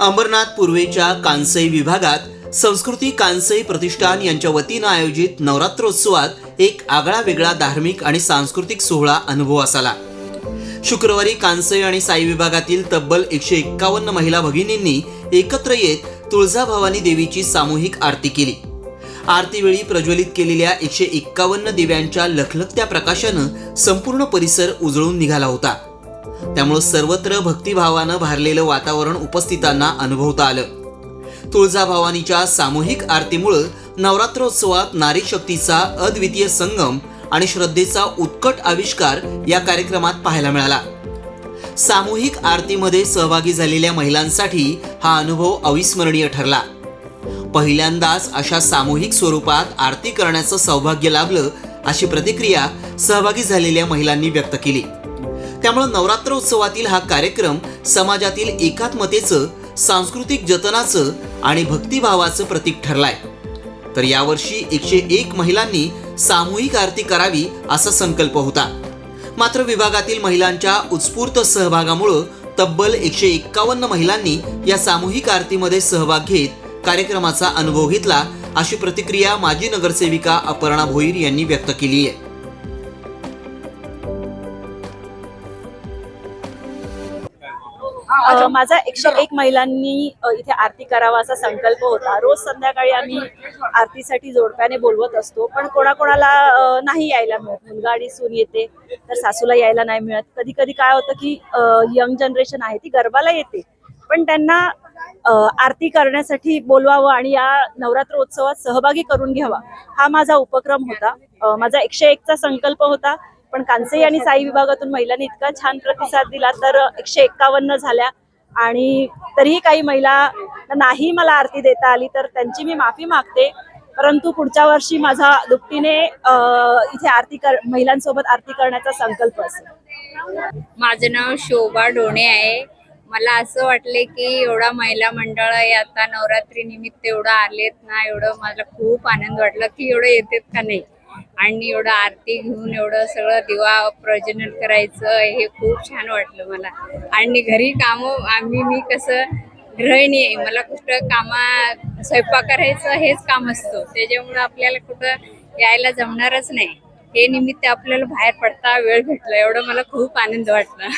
अंबरनाथ पूर्वेच्या कांसई विभागात संस्कृती कांसई प्रतिष्ठान यांच्या वतीनं आयोजित नवरात्रोत्सवात एक आगळा वेगळा धार्मिक आणि सांस्कृतिक सोहळा अनुभवास आला शुक्रवारी कांसई आणि साई विभागातील तब्बल एकशे एक्कावन्न महिला भगिनींनी एकत्र येत तुळजाभवानी देवीची सामूहिक आरती केली. आरतीवेळी प्रज्वलित केलेल्या एकशे एक्कावन्न दिव्यांच्या लखलखत्या प्रकाशानं संपूर्ण परिसर उजळून निघाला होता. त्यामुळं सर्वत्र भक्तिभावानं भारलेलं वातावरण उपस्थितांना अनुभवता आलं. तुळजाभवानीच्या सामूहिक आरतीमुळं नवरात्रोत्सवात नारी शक्तीचा अद्वितीय संगम आणि श्रद्धेचा उत्कट आविष्कार या कार्यक्रमात पाहायला मिळाला. सामूहिक आरतीमध्ये सहभागी झालेल्या महिलांसाठी हा अनुभव अविस्मरणीय ठरला. पहिल्यांदाच अशा सामूहिक स्वरूपात आरती करण्याचं सौभाग्य लाभलं अशी प्रतिक्रिया सहभागी झालेल्या महिलांनी व्यक्त केली. त्यामुळे नवरात्रोत्सवातील हा कार्यक्रम समाजातील एकात्मतेचं सांस्कृतिक जतनाचं आणि भक्तिभावाचं प्रतीक ठरलाय. तर यावर्षी एकशे एक महिलांनी सामूहिक आरती करावी असा संकल्प होता. मात्र विभागातील महिलांच्या उत्स्फूर्त सहभागामुळं तब्बल एकशे एक्कावन्न महिलांनी या सामूहिक आरतीमध्ये सहभाग घेत कार्यक्रमाचा अनुभव घेतला अशी प्रतिक्रिया माजी नगरसेविका अपर्णा भोईर यांनी व्यक्त केली आहे माझा एकशे एक महिलांनी इथे आरती करावा असा संकल्प होता. रोज संध्याकाळी आम्ही आरतीसाठी जोडप्याने बोलवत असतो पण कोणाकोणाला नाही यायला मिळत. मुलगा आणि सून येते तर सासूला यायला नाही मिळत. कधी कधी काय होतं की यंग जनरेशन आहे ती गरबाला येते. पण त्यांना आरती करण्यासाठी बोलवावं आणि या नवरात्र उत्सवात सहभागी करून घ्यावा हा माझा उपक्रम होता. माझा एकशे एकचा संकल्प होता. पण कांसई आणि साई विभागातून महिलांनी इतका छान प्रतिसाद दिला तर एकशे एक्कावन्न झाल्या. आणि तरीही काही महिला नाही मला आरती देता आली तर त्यांची मी माफी मागते. परंतु पुढच्या वर्षी माझा दुपटीने इथे आरती कर महिलांसोबत आरती करण्याचा संकल्प असेल. माझं नाव शोभा डोणे आहे. मला असं वाटले की एवढा महिला मंडळ आहे आता नवरात्री निमित्त एवढं आलेत ना एवढं मला खूप आनंद वाटला की एवढं येतेत का नाही. आणि एवढं आरती घेऊन एवढं सगळं दिवा प्रजनन करायचं हे खूप छान वाटलं मला. आणि घरी कामं आम्ही मी कसं गृहिणी आहे. मला कुठं कामा स्वयंपाक करायचं हेच काम असतं. त्याच्यामुळं आपल्याला कुठं यायला जमणारच नाही. हे निमित्त आपल्याला बाहेर पडता वेळ भेटला. एवढं मला खूप आनंद वाटला.